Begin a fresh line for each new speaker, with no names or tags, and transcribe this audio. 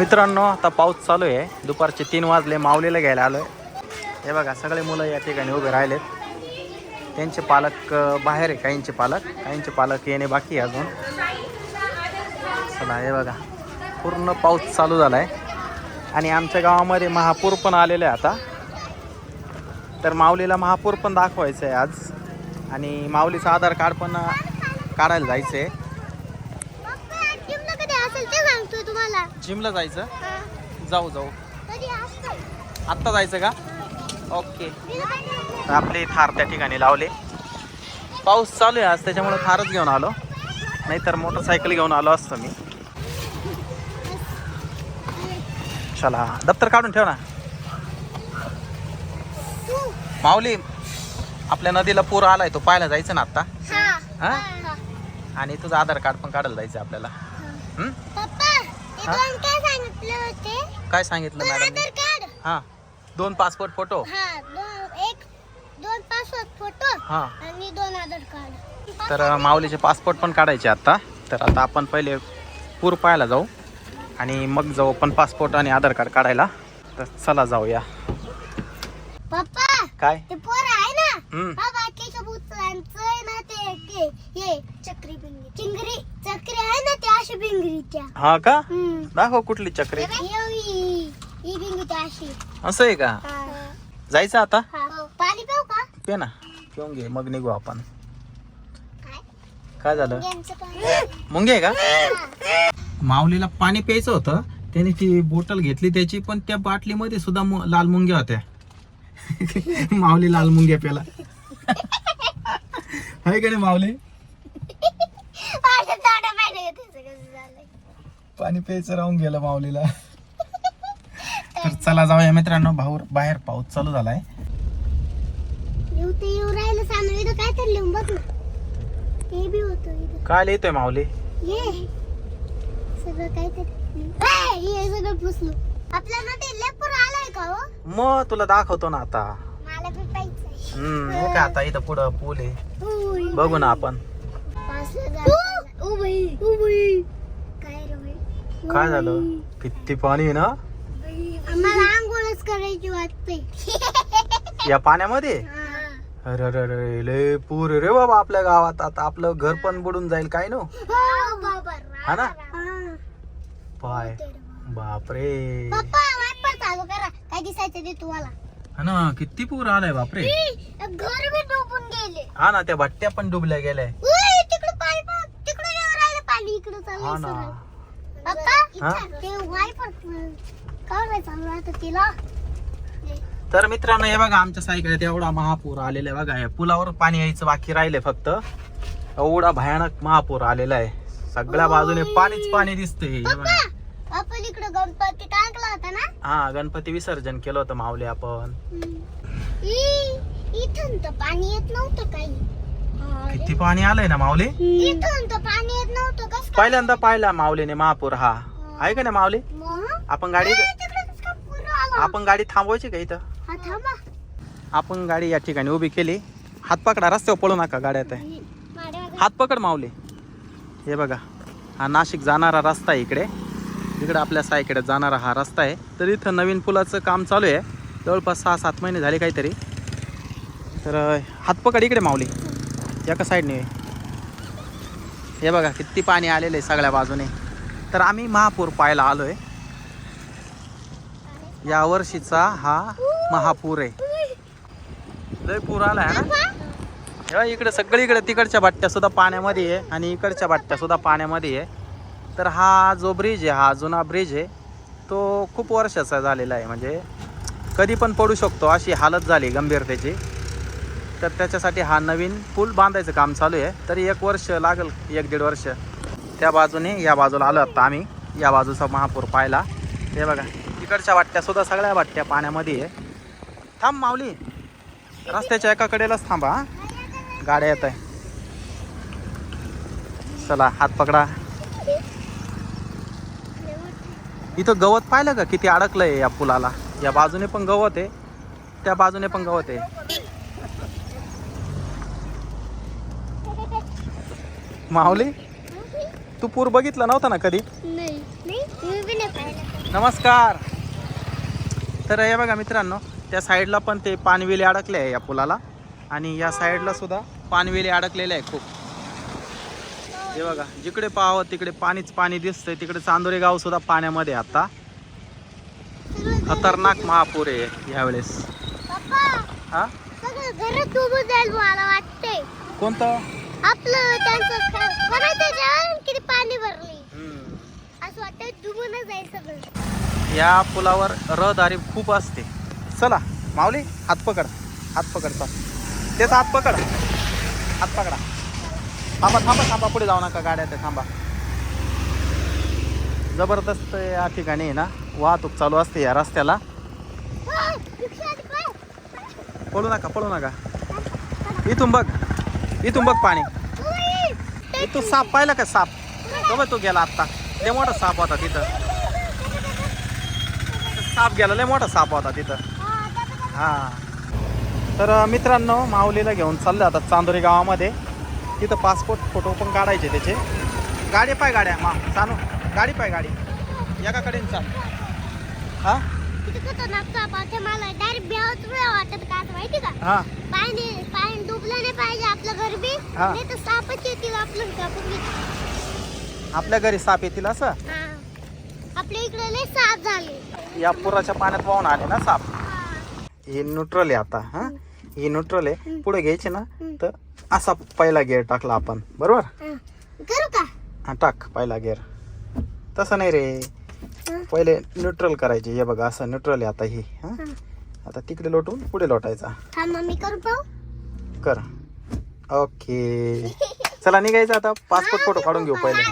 मित्रांनो आता पाऊस चालू आहे. दुपारचे तीन वाजले माऊलीला घ्यायला आलोय. हे बघा सगळे मुलं या ठिकाणी उभे राहिलेत. त्यांचे पालक बाहेर आहे काहींचे पालक. काहींचे पालक येणे बाकी आहे अजून. चला हे बघा. पूर्ण पाऊस चालू झाला आहे आणि आमच्या गावामध्ये महापूर पण आलेले आहे आता. तर माऊलीला महापूर पण दाखवायचं आहे आज. आणि माऊलीचं आधार कार्ड पण काढायला जायचं आहे
पप्पा जिमला कधी असेल ते
जिमला जायचं?
हा.
जाऊ जाऊ. आत्ता. जायचं का? ओके. तर आपले थार त्या ठिकाणी लावले. पाऊस चालू आहे आज त्याच्यामुळे थारच घेऊन आलो. नाहीतर मोटरसायकल घेऊन आलो असतो मी. चला दप्तर काढून ठेव ना. माऊली आपल्या नदीला पूर आलाय तो पाहायला जायचं ना आत्ता?
हा.
हा?
हा.
आणि तुझं आधार कार्ड पण काढायला जायचं आपल्याला. हं? हा?
दोन काय सांगितले होते?
काय सांगितलं
दोन
मॅडम
आधार कार्ड?
हां. दोन पासपोर्ट फोटो?
हा दोन एक दोन पासपोर्ट फोटो
हां.
आणि दोन आधार कार्ड.
तर माऊलीचे पासपोर्ट पण काढायचे आता. तर आता आपण पहिले पूर पाहायला जाऊ आणि मग जाऊ आपण पासपोर्ट आणि आधार कार्ड काढायला. तर चला जाऊया.
पप्पा
काय?
ते पोर आहे ना?
हम्म.
हा भूतांचं आहे ना ते हे चक्री चिंगरी. चक्री आहे ना त्या अशी बिंगरीच्या
हा का?
हम्म.
दाखव कुठली चक्री.
ही बिंगरी त्या अशी.
असं आहे का?
हा.
जायचं आता?
हा. पाणी पिऊ का?
पे ना. पिऊन घे मग निघू आपण.
काय?
काय झालं?
यांचं पाणी.
मुंगे आहे का? माऊलीला पाणी प्यायचं होतं. त्याने ती बोटल घेतली त्याची पण त्या बाटलीमध्ये सुद्धा मु- लाल मुंग्या होत्या. माऊली लाल मुंग्या प्याला आहे का नाही माऊली
माझ्या तोंडात पाणी येते सगळं झालंय
पाणी प्यायचं राहून गेलं माऊलीला. तर चला जाऊया मित्रांनो भाऊ बाहेर पाऊस चालू झालाय.
येऊ ते येऊ राहिलं सामने इथं काय तर लिहून बघ ना. ते बी होतं इथं.
काय लिहितोय माऊली.
ये. सगळं काहीतरी. हे सगळं पुसलो. आपल्याला ते लेपूर आलाय का हो?
मग तुला दाखवतो ना आता.
मला बी पाहिजे.
हम्म हे काय आता इथं पुढं पूल आहे. बघू ना आपण.
रे बाई?
काय झालं? किती पाणी आहे ना?
आम्हाला आंघोळच करायची वाटते.
या पाण्यामध्ये? अरे अरे अरे लय पूर रे बाबा आपल्या गावात. आता आपलं घर पण बुडून जाईल काय नो? हा ना? पाय. बापरे.
पप्पा वाटपा चालू करा काय दिसायचं ते तुम्हाला?
हा ना किती पूर आलाय बापरे.
घर बी डुबून गेले.
हा ना त्या भट्ट्या पण डुबल्या गेल्या.
तिकडं पाणी बघ. तिकडं येऊन राहिलं पाणी इकडं
हा ना. हा? तर मित्रांनो हे बघा आमच्या सायकलीत एवढा महापूर आलेला आहे बघा. या पुलावर पाणी यायचं बाकी राहिले फक्त. एवढा भयानक महापूर आलेला आहे. सगळ्या बाजूने पाणीच पाणी दिसतंय. हे बघा.
पप्पा आपण इकडं गणपती टाकला होता ना?
हा गणपती विसर्जन केलं होतं माऊली आपण.
इथून तर पाणी येत नव्हतं काही.
किती पाणी आलंय ना माऊली? पहिल्यांदा पाहिला माऊलीने महापूर हा. आहे का नाही माऊली? आपण गाडी? आपण गाडी थांबवायची का इथं?
हा
आपण गाडी या ठिकाणी उभी केली. हात पकडा रस्त्यावर पळू नका गाड्यात हात पकड माऊली. हे बघा हा नाशिक जाणारा रस्ता आहे इकडे. इकडे आपल्या साईकडे जाणारा हा रस्ता आहे. तर इथं नवीन पुलाचं काम चालू आहे. जवळपास सहा सात महिने झाले काहीतरी. तर हात पकड इकडे माऊली. एका साईडने. हे बघा किती पाणी आलेलं आहे सगळ्या बाजूने. तर आम्ही महापूर पाहायला आलो आहे यावर्षीचा हा महापूर आहे. लय पूर आला आहे ना? इकडे सगळीकडे तिकडच्या भट्ट्या सुद्धा पाण्यामध्ये आहे आणि इकडच्या भट्ट्या सुद्धा पाण्यामध्ये आहे. तर हा जो ब्रिज आहे हा जुना ब्रिज आहे तो खूप वर्षाचा झालेला आहे. म्हणजे कधी पण पडू शकतो अशी हालत झाली गंभीरतेची. तर त्याच्यासाठी हा नवीन पूल बांधायचं काम चालू आहे. तरी एक वर्ष लागेल एक दीड वर्ष. त्या बाजूने या बाजूला आलो आता आम्ही. या बाजूचा महापूर पाहिला. हे बघा इकडच्या भट्ट्या सुद्धा सगळ्या वाट्या पाण्यामध्ये आहे. थांब माऊली रस्त्याच्या एका कडेलाच थांबा गाड्या येत आहे. चला हात पकडा. इथं गवत पाहिलं का? किती अडकलंय या पुलाला. या बाजूने पण गवत आहे. त्या बाजूने पण गवत आहे. माऊली तू पूर बघितला नव्हता ना कधी? नमस्कार. तर हे बघा मित्रांनो त्या साईडला पण ते पानवेली अडकले आहे या पुलाला. आणि या साईडला सुद्धा पानवेली अडकलेले आहे खूप. हे बघा जिकडे पाहावं तिकडे पाणीच पाणी दिसतंय. तिकडे चांदोरी गाव सुद्धा पाण्यामध्ये आता. खतरनाक महापूर आहे यावेळेस हा? कोणतं?
आपलं त्यांचं कोणाच्या जेवण? किती पाणी भरली? असं वाटतं डुबूनच जाईल सगळं.
या पुलावर रहदारी खूप असते. चला माऊली हात पकड. हात पकड चल. तेच हात पकड. हात पकडा. थांबा थांबा थांबा. पुढे जाऊ नका गाड्या ते थांबा. जबरदस्त या ठिकाणी आहे ना वाहतूक चालू असते या रस्त्याला.
पळू
नका पळू नका. इथून बघ. इथून बघ पाणी.
ते-
साप पाहिला का साप? तो बघ तो गेला आत्ता. लय मोठा साप होता तिथं. साप गेला लय मोठा साप होता तिथं.
हा.
हा तर मित्रांनो माऊलीला घेऊन चालले आता चांदोरी गावामध्ये. तिथं पासपोर्ट फोटो पण काढायचे त्याचे. गाडी पाय गाड्या मा चालू गाडी पाय गाडी. एकाकडे चाल. हा?
किती पाहिजे आपलं घर बी
हा.
नाही तर सापच येतील आपलं कापून.
आपल्या घरी साप येतील असं?
हा. आपल्या इकडे लय साप झाले.
या पुराच्या पाण्यात वाहून आले ना साप?
हा.
हे न्यूट्रल आहे आता हा? ही न्यूट्रल आहे. पुढे घ्यायचे ना. तर असा पहिला गेअर टाकला आपण. बरोबर?
हा. करू का?
हा टाक पहिला गेअर तसं नाही रे. पहिले न्यूट्रल करायचे. हे बघा असं न्यूट्रल आहे आता ही हा. आता तिकडे लोटून पुढे लोटायचा.
थांब मग मी करू पाहू?
कर. ओके. चला निघायचं आता. पासपोर्ट फोटो काढून घेऊ पहिले.